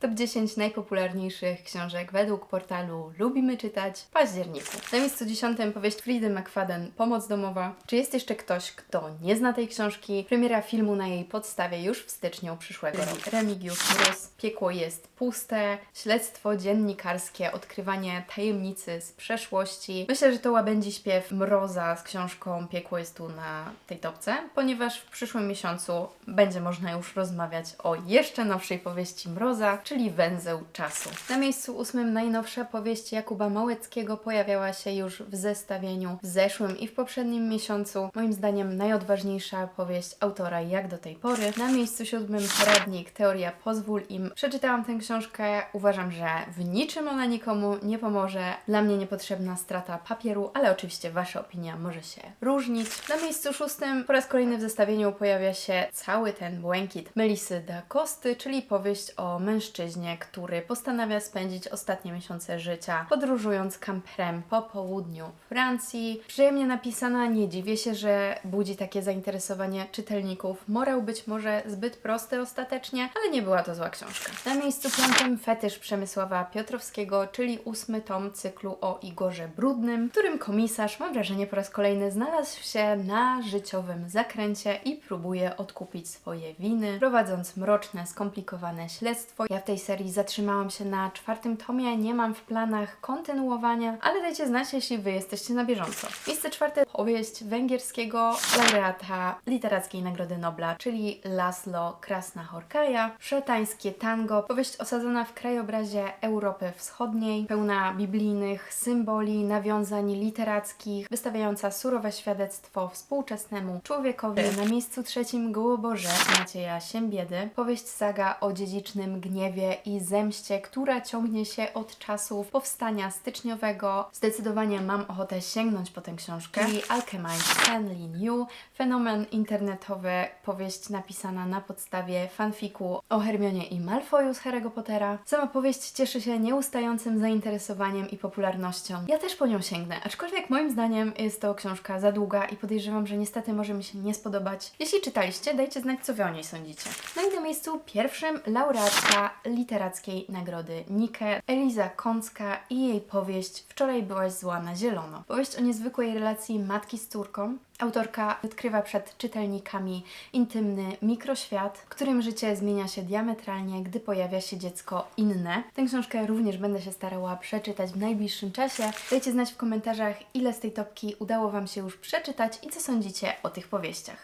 Top 10 najpopularniejszych książek według portalu Lubimy Czytać w październiku. Na miejscu 10 powieść Fridy McFadden Pomoc domowa. Czy jest jeszcze ktoś, kto nie zna tej książki? Premiera filmu na jej podstawie już w styczniu przyszłego roku. Remigiusz Mróz. Piekło jest puste. Śledztwo dziennikarskie, odkrywanie tajemnicy z przeszłości. Myślę, że to łabędzi śpiew Mroza z książką Piekło jest tu na tej topce, ponieważ w przyszłym miesiącu będzie można już rozmawiać o jeszcze nowszej powieści Mroza, czyli Węzeł Czasu. Na miejscu ósmym najnowsza powieść Jakuba Małeckiego pojawiała się już w zestawieniu w zeszłym i w poprzednim miesiącu. Moim zdaniem najodważniejsza powieść autora jak do tej pory. Na miejscu siódmym Poradnik Teoria Pozwól im. Przeczytałam tę książkę, uważam, że w niczym ona nikomu nie pomoże. Dla mnie niepotrzebna strata papieru, ale oczywiście Wasza opinia może się różnić. Na miejscu szóstym po raz kolejny w zestawieniu pojawia się cały ten błękit Melisy da czyli powieść o mężczyźnie, który postanawia spędzić ostatnie miesiące życia podróżując kamperem po południu Francji. Przyjemnie napisana, nie dziwię się, że budzi takie zainteresowanie czytelników. Morał być może zbyt prosty ostatecznie, ale nie była to zła książka. Na miejscu piątym fetysz Przemysława Piotrowskiego, czyli ósmy tom cyklu o Igorze Brudnym, w którym komisarz, mam wrażenie po raz kolejny, znalazł się na życiowym zakręcie i próbuje odkupić swoje winy, prowadząc mroczne, skomplikowane śledztwo. Ja w tej serii zatrzymałam się na czwartym tomie, nie mam w planach kontynuowania, ale dajcie znać, jeśli Wy jesteście na bieżąco. Miejsce czwarte powieść węgierskiego laureata Literackiej Nagrody Nobla, czyli Laszlo Krasna-Horkaja, Szatańskie Tango, powieść osadzona w krajobrazie Europy Wschodniej, pełna biblijnych symboli, nawiązań literackich, wystawiająca surowe świadectwo współczesnemu człowiekowi. Na miejscu trzecim Gołoborze Macieja Siembiedy, powieść saga o dziedzicznym gniewie i zemście, która ciągnie się od czasów powstania styczniowego. Zdecydowanie mam ochotę sięgnąć po tę książkę. I Alchemist Stanley New, fenomen internetowy, powieść napisana na podstawie fanfiku o Hermionie i Malfoyu z Harry'ego Pottera. Sama powieść cieszy się nieustającym zainteresowaniem i popularnością. Ja też po nią sięgnę, aczkolwiek moim zdaniem jest to książka za długa i podejrzewam, że niestety może mi się nie spodobać. Jeśli czytaliście, dajcie znać, co Wy o niej sądzicie. No i na miejscu pierwszym laureatka Literackiej Nagrody Nike, Eliza Kącka i jej powieść Wczoraj byłaś zła na zielono. Powieść o niezwykłej relacji matki z córką. Autorka odkrywa przed czytelnikami intymny mikroświat, w którym życie zmienia się diametralnie, gdy pojawia się dziecko inne. Tę książkę również będę się starała przeczytać w najbliższym czasie. Dajcie znać w komentarzach, ile z tej topki udało Wam się już przeczytać i co sądzicie o tych powieściach.